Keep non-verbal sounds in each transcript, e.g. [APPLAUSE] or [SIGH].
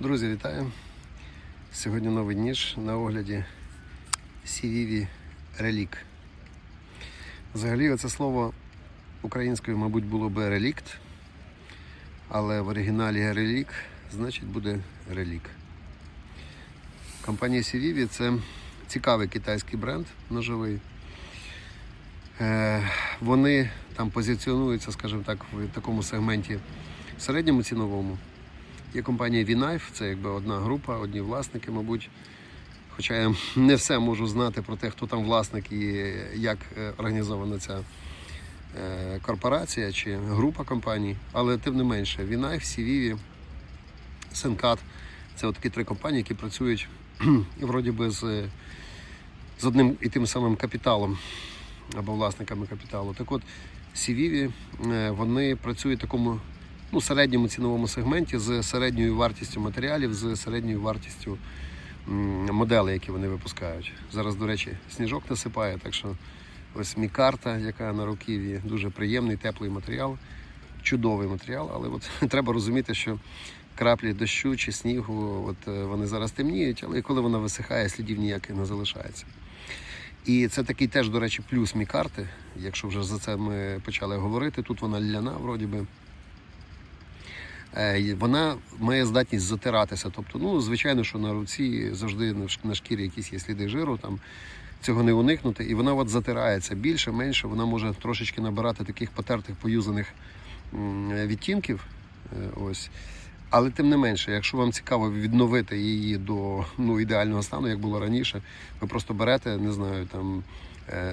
Друзі, вітаю! Сьогодні новий ніж на огляді Сівіві Релік. Взагалі, це слово українською, мабуть, було би релікт, але в оригіналі релік значить буде релік. Компанія Сівіві це цікавий китайський бренд ножовий. Е, Вони там позиціонуються, скажімо так, в такому сегменті середньому ціновому. Є компанія V-Knife, це якби одна група, одні власники, мабуть. Хоча я не все можу знати про те, хто там власник і як е, організована ця е, корпорація чи група компаній. Але тим не менше, V-Knife, CVV, Sencat – це от такі три компанії, які працюють [CLEARS THROAT] вроді би з, з одним і тим самим капіталом або власниками капіталу. Так от, е, вони працюють в такому ну, середньому ціновому сегменті з середньою вартістю матеріалів, з середньою вартістю моделей, які вони випускають. Зараз, до речі, сніжок насипає, так що ось мікарта, яка на руків'ї, дуже приємний, теплий матеріал, чудовий матеріал, але от [LAUGHS] треба розуміти, що краплі дощу чи снігу, от е, вони зараз темніють, але коли вона висихає, слідів ніяких не залишається. І це такий теж, до речі, плюс мікарти. Якщо вже за це ми почали говорити, тут вона ляна, вроді би. Е, Вона має здатність затиратися. Тобто, ну, звичайно, що на руці завжди на шкірі якісь є сліди жиру, там цього не уникнути. І вона от затирається більше, менше, вона може трошечки набирати таких потертих, поюзаних відтінків. Е, Ось. Але тим не менше, якщо вам цікаво відновити її до ну, ідеального стану, як було раніше, ви просто берете, не знаю, там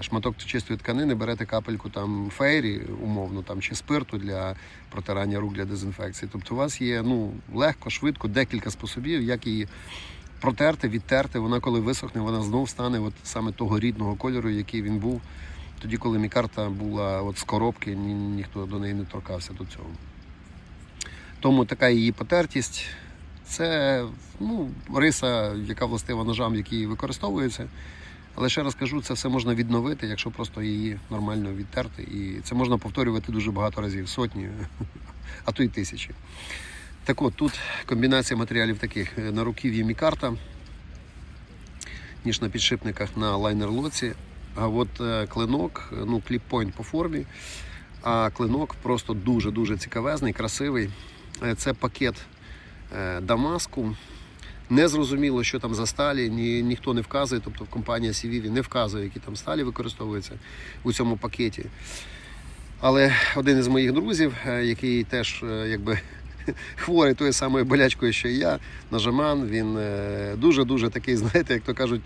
шматок чистої тканини, берете капельку там фейрі, умовно, там чи спирту для протирання рук для дезінфекції. Тобто у вас є ну, легко, швидко, декілька способів, як її протерти, відтерти. Вона, коли висохне, вона знов стане от саме того рідного кольору, який він був тоді, коли мікарта була от з коробки, ні, ніхто до неї не торкався до цього. Тому така її потертість це ну, риса, яка властива ножам, які використовуються. Але ще раз кажу, це все можна відновити, якщо просто її нормально відтерти. І це можна повторювати дуже багато разів, сотні, [LAUGHS] а то й тисячі. Так от, тут комбінація матеріалів таких на руків'ї мікарта, ніж на підшипниках на лайнер-лоці. А от е, клинок, ну, кліп-пойнт по формі, а клинок просто дуже-дуже цікавезний, красивий. Е, Це пакет е, Дамаску. Не зрозуміло, що там за сталі, ні, ніхто не вказує, тобто компанія CVV не вказує, які там сталі використовуються у цьому пакеті. Але один із моїх друзів, е, який теж е, якби [LAUGHS] хворий тою самою болячкою, що і я, нажиман, він е, дуже-дуже такий, [LAUGHS] знаєте, як то кажуть,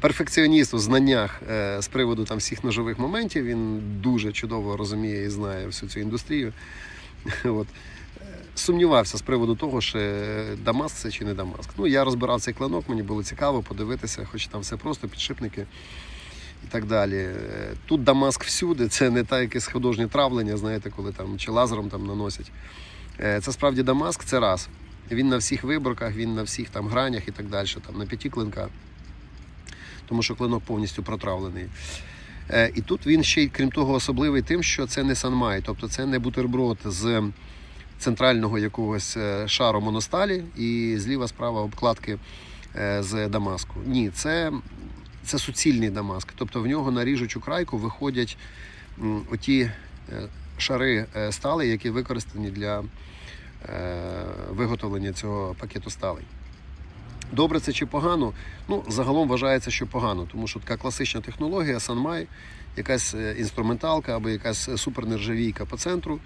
перфекціоніст у знаннях з приводу там всіх ножових моментів. Він дуже чудово розуміє і знає всю цю індустрію. [LAUGHS] От. Сумнівався з приводу того, що е, Дамаск це чи не Дамаск. Ну, я розбирав цей клинок, мені було цікаво подивитися, хоч там все просто, підшипники і так далі. Е, Тут Дамаск всюди, це не так якесь художнє травлення, знаєте, коли там чи лазером там наносять. Е, Це справді Дамаск, це раз. Він на всіх виборках, він на всіх там гранях і так далі, там на п'яті клинках. Тому що клинок повністю протравлений. І тут він ще й, крім того, особливий тим, що це не санмай, тобто це не бутерброд з центрального якогось е, шару моносталі і зліва справа обкладки е, з Дамаску. Ні, це, це суцільний Дамаск. Тобто в нього на ріжучу крайку виходять оті е, шари стали, які використані для виготовлення цього пакету сталей. Добре це чи погано? Ну, загалом вважається, що погано, тому що така класична технологія Санмай, якась інструменталка або якась супернержавійка по центру,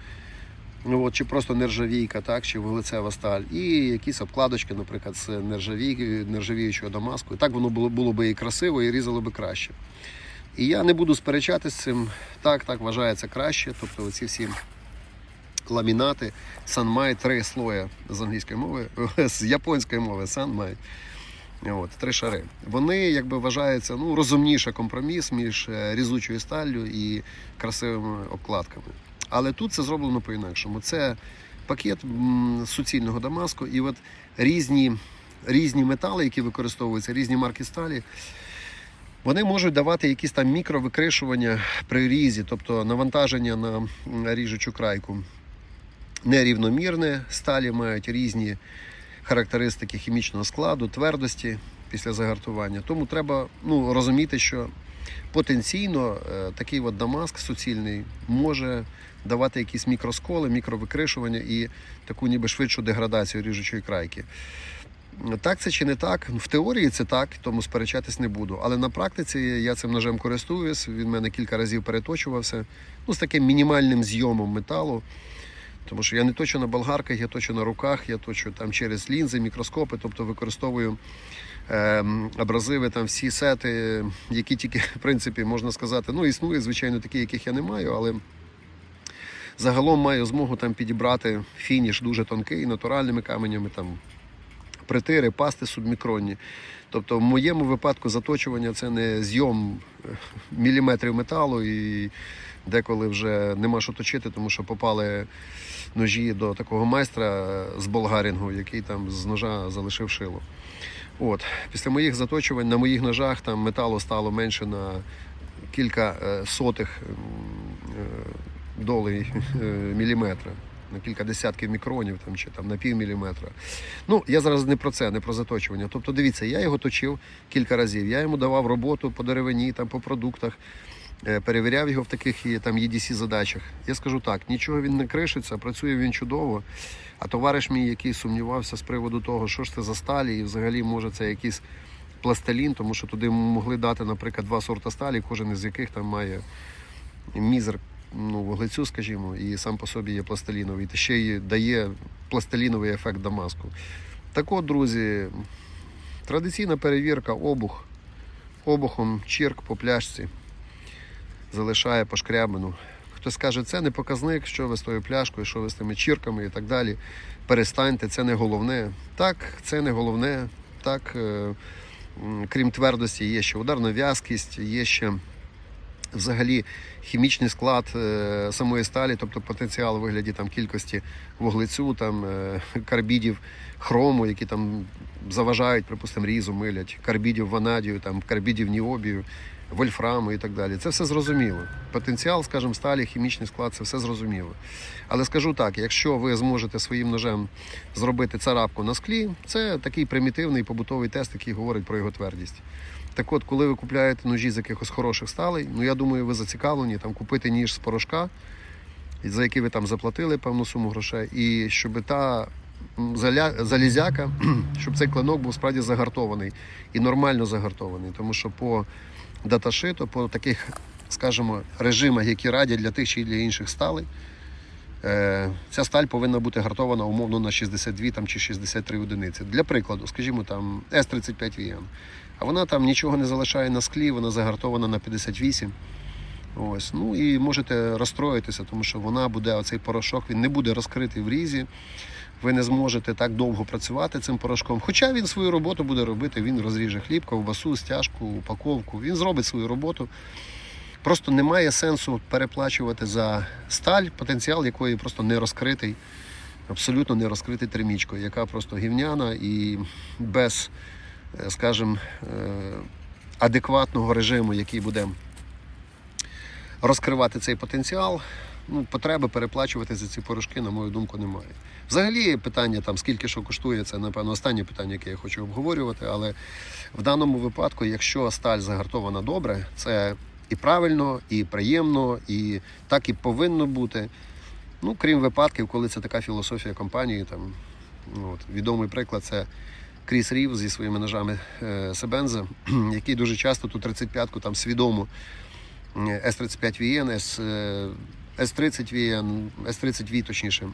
ну, от, чи просто нержавійка, так, чи вуглецева сталь, і якісь обкладочки, наприклад, з нержавій, нержавіючого дамаску. І так воно було, було би і красиво, і різало би краще. І я не буду сперечатись з цим. Так, так вважається краще. Тобто оці всі ламінати, санмай, три слоя з англійської мови, [LAUGHS] з японської мови, санмай. От, три шари. Вони якби вважаються ну, розумніше компроміс між е, різучою сталлю і красивими обкладками. Але тут це зроблено по-інакшому. Це пакет суцільного Дамаску, і от різні, різні метали, які використовуються, різні марки сталі. Вони можуть давати якісь там мікровикришування при різі, тобто навантаження на ріжучу крайку нерівномірне, сталі мають різні характеристики хімічного складу, твердості після загартування. Тому треба ну, розуміти, що потенційно е, такий от дамаск суцільний може давати якісь мікросколи, мікровикришування і таку ніби швидшу деградацію ріжучої крайки. Так це чи не так? В теорії це так, тому сперечатись не буду. Але на практиці я цим ножем користуюсь. Він в мене кілька разів переточувався. Ну, з таким мінімальним зйомом металу. Тому що я не точу на болгарках, я точу на руках, я точу там через лінзи, мікроскопи, тобто використовую е, абразиви, там всі сети, які тільки, в принципі, можна сказати, ну, існує, звичайно, такі, яких я не маю, але загалом маю змогу там підібрати фініш дуже тонкий, натуральними каменями, там притири, пасти субмікронні. Тобто, в моєму випадку заточування це не зйом е, міліметрів металу і деколи вже нема що точити, тому що попали ножі до такого майстра з болгарінгу, який там з ножа залишив шило. От. Після моїх заточувань на моїх ножах там металу стало менше на кілька е, сотих е, долей е, міліметра. На кілька десятків мікронів там, чи там на пів міліметра. Ну, я зараз не про це, не про заточування. Тобто, дивіться, я його точив кілька разів. Я йому давав роботу по деревині, там, по продуктах, перевіряв його в таких там EDC задачах. Я скажу так, нічого він не кришиться, працює він чудово. А товариш мій, який сумнівався з приводу того, що ж це за сталі, і взагалі може це якийсь пластилін, тому що туди могли дати, наприклад, два сорта сталі, кожен із яких там має мізер ну, вуглецю, скажімо, і сам по собі є пластиліновий, та ще й дає пластиліновий ефект Дамаску. Так от, друзі, традиційна перевірка, обух, обухом чірк по пляшці залишає пошкрябину. Хтось каже, це не показник, що ви з тою пляшкою, що ви з тими чірками і так далі. Перестаньте, це не головне. Так, це не головне. Так, е, крім твердості, є ще ударна в'язкість, є ще взагалі хімічний склад е, самої сталі, тобто потенціал у вигляді там кількості вуглецю, там е, карбідів хрому, які там заважають, припустимо, різу, милять, карбідів ванадію, там карбідів ніобію, вольфраму і так далі. Це все зрозуміло. Потенціал, скажімо, сталі, хімічний склад, це все зрозуміло. Але скажу так: якщо ви зможете своїм ножем зробити царапку на склі, це такий примітивний побутовий тест, який говорить про його твердість. Так от, коли ви купуєте ножі з якихось хороших сталей, ну я думаю, ви зацікавлені там купити ніж з порошка, за який ви там заплатили певну суму грошей, і щоб та залізяка, [CLEARS THROAT] щоб цей клинок був справді загартований і нормально загартований. Тому що по даташиту, по таких, скажімо, режимах, які радять для тих чи для інших сталей, е, ця сталь повинна бути гартована умовно на 62 там, чи 63 одиниці. Для прикладу, скажімо, там С35 Він. А вона там нічого не залишає на склі, вона загартована на 58. Ось. Ну і можете розстроїтися, тому що вона буде, оцей порошок, він не буде розкритий в різі. Ви не зможете так довго працювати цим порошком. Хоча він свою роботу буде робити, він розріже хліб, ковбасу, стяжку, упаковку. Він зробить свою роботу. Просто немає сенсу переплачувати за сталь, потенціал якої просто не розкритий, абсолютно не розкритий термічкою, яка просто гівняна і без, е, скажімо, е, адекватного режиму, який буде розкривати цей потенціал. Ну, потреби переплачувати за ці порошки, на мою думку, немає. Взагалі, питання там, скільки що коштує, це, напевно, останнє питання, яке я хочу обговорювати. Але в даному випадку, якщо сталь загартована добре, це і правильно, і приємно, і так і повинно бути. Ну, крім випадків, коли це така філософія компанії. Там, ну, от, відомий приклад це Кріс Рів зі своїми ножами е, Себенза, [CLEARS THROAT] який дуже часто ту 35-ку там свідомо С-35 VN, С, е, С-30 VN, С-30V точніше,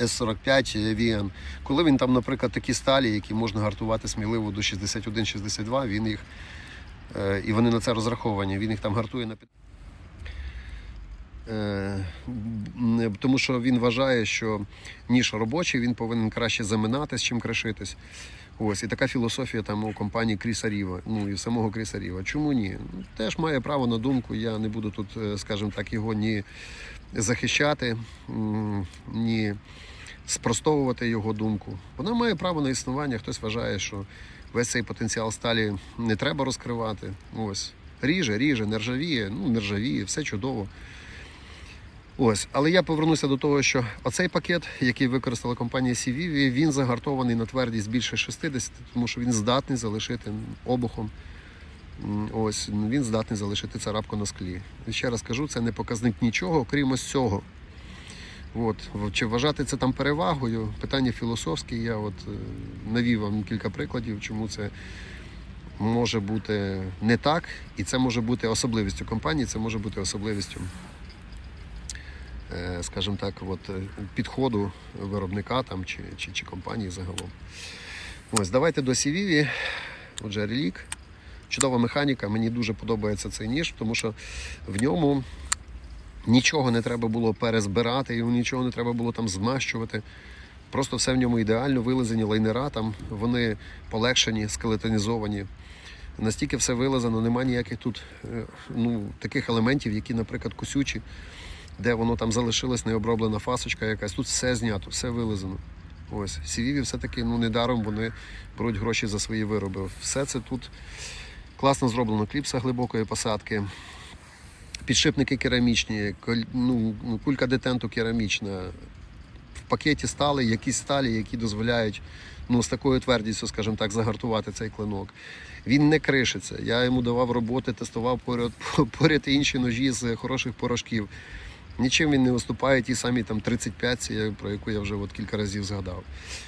С-45 VN. Коли він там, наприклад, такі сталі, які можна гартувати сміливо до 61-62, він їх, е, і вони на це розраховані, він їх там гартує на під- Е, тому що він вважає, що ніж робочий, він повинен краще заминатись, чим кришитись. Ось і така філософія там у компанії Кріса Ріва, ну і самого Кріса Ріва. Чому ні? Ну, Теж має право на думку. Я не буду тут, е, скажімо так, його ні захищати, ні спростовувати його думку. Вона має право на існування. Хтось вважає, що весь цей потенціал сталі не треба розкривати. Ось ріже, ріже, нержавіє, ну нержавіє, все чудово. Ось, але я повернуся до того, що оцей пакет, який використала компанія CVV, він загартований на твердість більше 60, тому що він здатний залишити обухом. Ось він здатний залишити царапку на склі. І ще раз кажу, це не показник нічого, окрім ось цього. От. Чи вважати це там перевагою? Питання філософське. Я от е, навів вам кілька прикладів, чому це може бути не так, і це може бути особливістю компанії, це може бути особливістю, скажімо так, от, е, підходу виробника там, чи, чи, чи компанії загалом. Ось, давайте до CVV. Отже, релік. Чудова механіка. Мені дуже подобається цей ніж, тому що в ньому нічого не треба було перезбирати, йому нічого не треба було там змащувати. Просто все в ньому ідеально вилизані лайнера, там вони полегшені, скелетонізовані. Настільки все вилазено, немає ніяких тут е, ну, таких елементів, які, наприклад, кусючі, де воно там залишилась необроблена фасочка якась. Тут все знято, все вилизано. Ось, Сівіві все-таки ну, недаром вони беруть гроші за свої вироби. Все це тут класно зроблено. Кліпса глибокої посадки, підшипники керамічні, ну, ну, кулька детенту керамічна. В пакеті стали якісь сталі, які дозволяють ну, з такою твердістю, скажімо так, загартувати цей клинок. Він не кришиться. Я йому давав роботи, тестував поряд, [LAUGHS] поряд інші ножі з хороших порошків. Нічим він не виступає, ті самі там 35, про яку я вже от кілька разів згадав.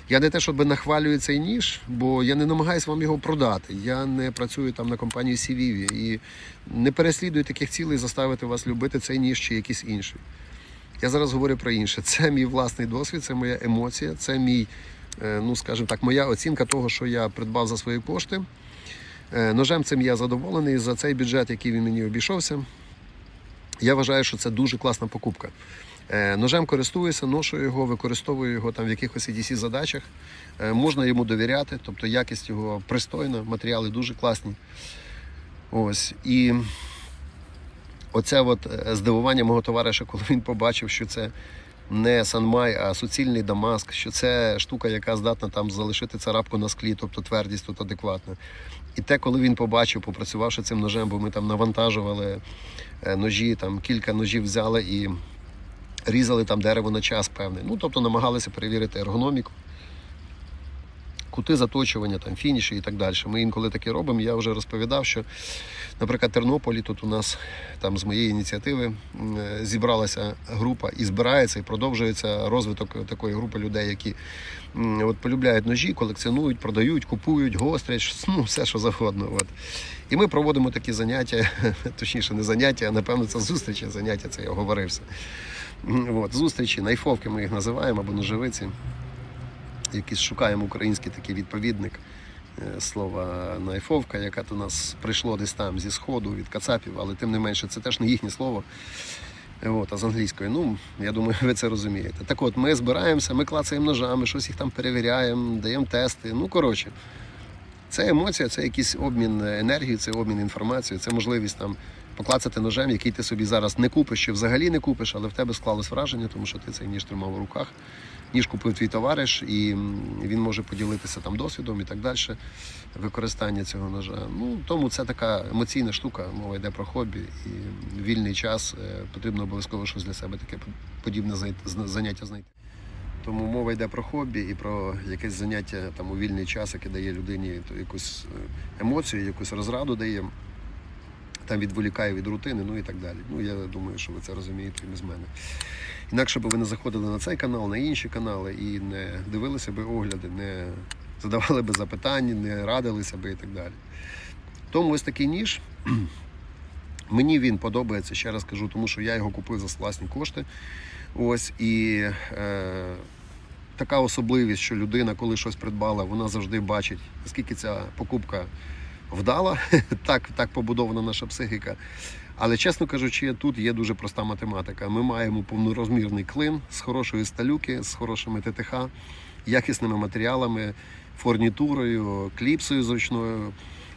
Я не те, щоб нахвалюю цей ніж, бо я не намагаюся вам його продати. Я не працюю там на компанії CVV і не переслідую таких цілей заставити вас любити цей ніж чи якийсь інший. Я зараз говорю про інше. Це мій власний досвід, це моя емоція, це мій, е, ну скажімо так, моя оцінка того, що я придбав за свої кошти. Е, Ножем цим я задоволений за цей бюджет, який він мені обійшовся. Я вважаю, що це дуже класна покупка. Е, Ножем користуюся, ношу його, використовую його там в якихось EDC задачах. Е, Можна йому довіряти, тобто якість його пристойна, матеріали дуже класні. Ось. І оце от е, здивування мого товариша, коли він побачив, що це не санмай, а суцільний дамаск, що це штука, яка здатна там залишити царапку на склі, тобто твердість тут адекватна. І те, коли він побачив, попрацювавши цим ножем, бо ми там навантажували е, ножі, там кілька ножів взяли і різали там дерево на час певний. Ну, тобто намагалися перевірити ергономіку, кути заточування, там, фініші і так далі. Ми інколи таке робимо. Я вже розповідав, що, наприклад, Тернополі тут у нас там з моєї ініціативи е, зібралася група і збирається, і продовжується розвиток такої групи людей, які от, полюбляють ножі, колекціонують, продають, купують, гострять, ну, все що завгодно. От. І ми проводимо такі заняття, [LAUGHS] точніше, не заняття, а напевно це зустрічі. Заняття це я оговорився. От, зустрічі, найфовки ми їх називаємо або ножевиці. Якийсь шукаємо український такий відповідник е, слова найфовка, яке до нас прийшло десь там зі сходу від кацапів, але тим не менше це теж не їхнє слово. Е, От, а з англійської, ну я думаю, ви це розумієте. Так от, ми збираємося, ми клацаємо ножами, щось їх там перевіряємо, даємо тести. Ну, коротше, це емоція, це якийсь обмін енергією, це обмін інформацією, це можливість там поклацати ножем, який ти собі зараз не купиш чи взагалі не купиш, але в тебе склалось враження, тому що ти цей ніж тримав у руках. Ніж купив твій товариш, і він може поділитися там досвідом і так далі. Використання цього ножа. Ну тому це така емоційна штука. Мова йде про хобі, і вільний час е, потрібно обов'язково щось для себе таке подібне заняття знайти. Тому мова йде про хобі і про якесь заняття там у вільний час, яке дає людині якусь е, емоцію, якусь розраду дає, там відволікає від рутини, ну і так далі. Ну я думаю, що ви це розумієте і без мене. Інакше б ви не заходили на цей канал, на інші канали і не дивилися би огляди, не задавали би запитання, не радилися би і так далі. Тому ось такий ніж. [CLEARS THROAT] Мені він подобається, ще раз кажу, тому що я його купив за власні кошти. Ось і е, така особливість, що людина, коли щось придбала, вона завжди бачить, наскільки ця покупка вдала, [LAUGHS] так, так побудована наша психіка. Але чесно кажучи, тут є дуже проста математика. Ми маємо повнорозмірний клин з хорошої сталюки, з хорошими ТТХ, якісними матеріалами, фурнітурою, кліпсою зручною,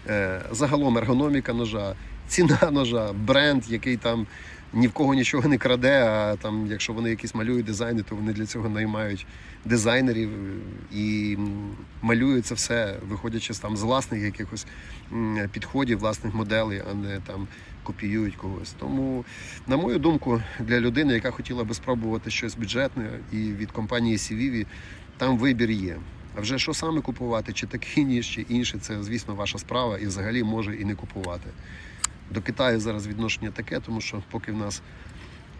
е, загалом ергономіка ножа, ціна ножа, бренд, який там ні в кого нічого не краде. А там, якщо вони якісь малюють дизайни, то вони для цього наймають дизайнерів і малюють це все, виходячи там з власних якихось підходів, власних моделей, а не там копіюють когось. Тому, на мою думку, для людини, яка хотіла би спробувати щось бюджетне, і від компанії Сівіві, там вибір є. А вже що саме купувати, чи такий ніж, чи інше, це звісно ваша справа, і взагалі може і не купувати. До Китаю зараз відношення таке, тому що поки в нас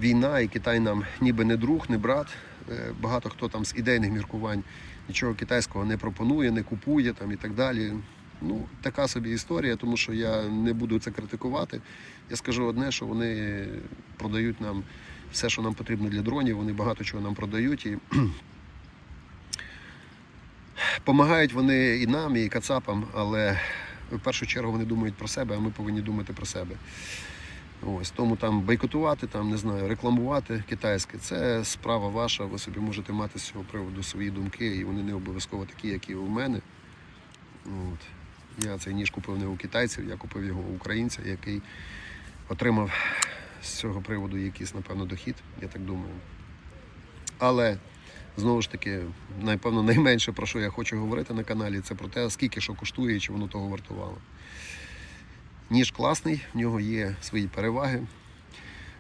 війна, і Китай нам ніби не друг, не брат. е, Багато хто там з ідейних міркувань нічого китайського не пропонує, не купує там і так далі. Ну, така собі історія, тому що я не буду це критикувати. Я скажу одне, що вони продають нам все, що нам потрібно для дронів, вони багато чого нам продають. І [CLEARS THROAT] Помагають вони і нам, і кацапам, але в першу чергу вони думають про себе, а ми повинні думати про себе. Ось тому там бойкотувати, там не знаю, рекламувати китайське це справа ваша. Ви собі можете мати з цього приводу свої думки, і вони не обов'язково такі, як і у мене. От. Я цей ніж купив не у китайців, я купив його у українця, який отримав з цього приводу якийсь, напевно, дохід, я так думаю. Але знову ж таки, напевно, найменше про що я хочу говорити на каналі, це про те, скільки що коштує і чи воно того вартувало. Ніж класний, в нього є свої переваги.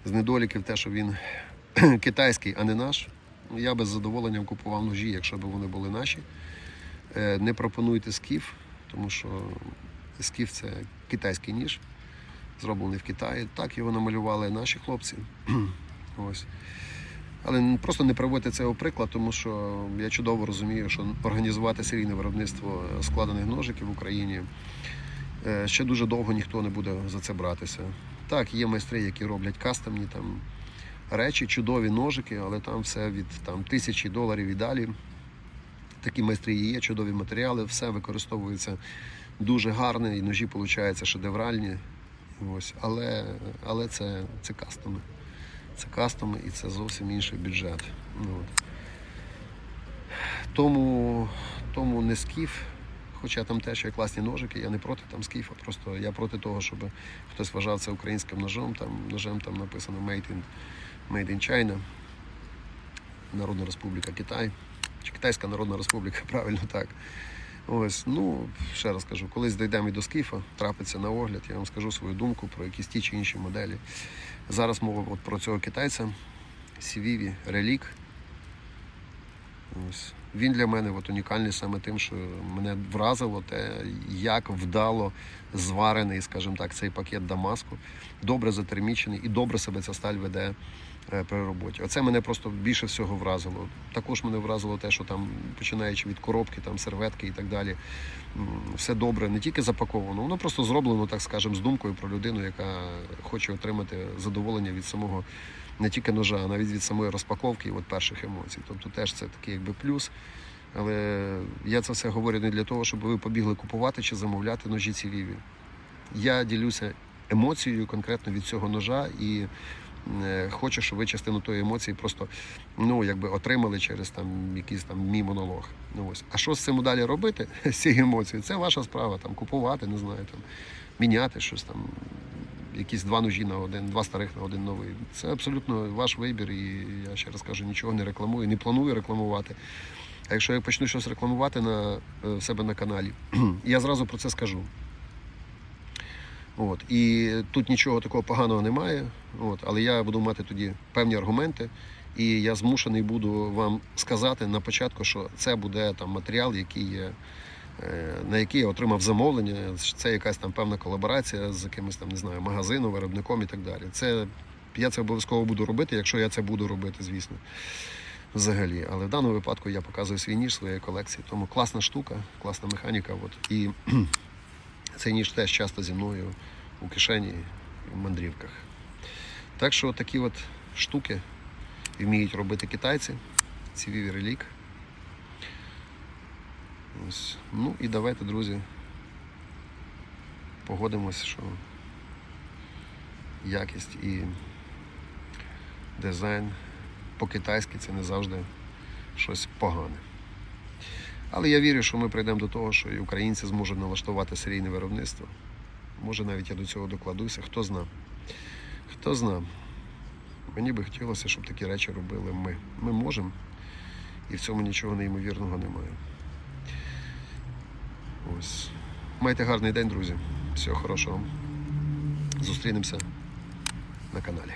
З недоліків те, що він [CLEARS THROAT] китайський, а не наш. Я би з задоволенням купував ножі, якщо б вони були наші. Е, Не пропонуйте скіф, тому що скіф це китайський ніж, зроблений в Китаї. Так його намалювали наші хлопці. [CLEARS THROAT] Ось. Але просто не приводьте цього приклад, тому що я чудово розумію, що організувати серійне виробництво складених ножиків в Україні е, ще дуже довго ніхто не буде за це братися. Так, є майстри, які роблять кастомні там речі, чудові ножики, але там все від там, тисячі доларів і далі. Такі майстри є, чудові матеріали, все використовується дуже гарно, і ножі получаються шедевральні. Ось. Але, але це, це кастоми. Це кастоми і це зовсім інший бюджет. Ну, от. Тому, тому не скіф, хоча там теж є класні ножики, я не проти там скіфа, просто я проти того, щоб хтось вважав це українським ножом. Там ножем там написано Made in, Made in China, Народна Республіка Китай. Чи Китайська Народна Республіка, [LAUGHS] правильно так. Ось, ну, ще раз кажу, колись дійдемо і до скіфа, трапиться на огляд, я вам скажу свою думку про якісь ті чи інші моделі. Зараз мова от про цього китайця, Сівіві, Релік. Він для мене от унікальний саме тим, що мене вразило те, як вдало зварений, скажімо так, цей пакет Дамаску, добре затермічений і добре себе ця сталь веде при роботі. Оце мене просто більше всього вразило. Також мене вразило те, що там, починаючи від коробки, там серветки і так далі, все добре, не тільки запаковано, воно просто зроблено, так скажемо, з думкою про людину, яка хоче отримати задоволення від самого не тільки ножа, а навіть від самої розпаковки і от перших емоцій. Тобто теж це такий якби плюс. Але я це все говорю не для того, щоб ви побігли купувати чи замовляти ножі ціліві. Я ділюся емоцією конкретно від цього ножа і е, хочу, щоб ви частину тої емоції просто ну, якби отримали через там, якийсь там мій монолог. Ну, ось. А що з цим далі робити, [LAUGHS] з цією емоцією? Це ваша справа, там, купувати, не знаю, там, міняти щось там, якісь два ножі на один, два старих на один новий. Це абсолютно ваш вибір, і я ще раз кажу, нічого не рекламую, не планую рекламувати. А якщо я почну щось рекламувати на е, себе на каналі, [CLEARS THROAT] я зразу про це скажу. От. І тут нічого такого поганого немає. От. Але я буду мати тоді певні аргументи, і я змушений буду вам сказати на початку, що це буде там матеріал, який є, е, на який я отримав замовлення. Це якась там певна колаборація з якимось там, не знаю, магазином, виробником і так далі. Це, я це обов'язково буду робити, якщо я це буду робити, звісно взагалі. Але в даному випадку я показую свій ніж своєї колекції. Тому класна штука, класна механіка. От. І цей ніж теж часто зі мною у кишені в мандрівках. Так що такі от штуки вміють робити китайці. Ці Relic. Ось. Ну і давайте, друзі, погодимось, що якість і дизайн по-китайськи це не завжди щось погане. Але я вірю, що ми прийдемо до того, що і українці зможуть налаштувати серійне виробництво. Може навіть я до цього докладуся, хто зна. Хто зна. Мені би хотілося, щоб такі речі робили ми. Ми можемо, і в цьому нічого неймовірного немає. Ось. Майте гарний день, друзі. Всього хорошого. Зустрінемося на каналі.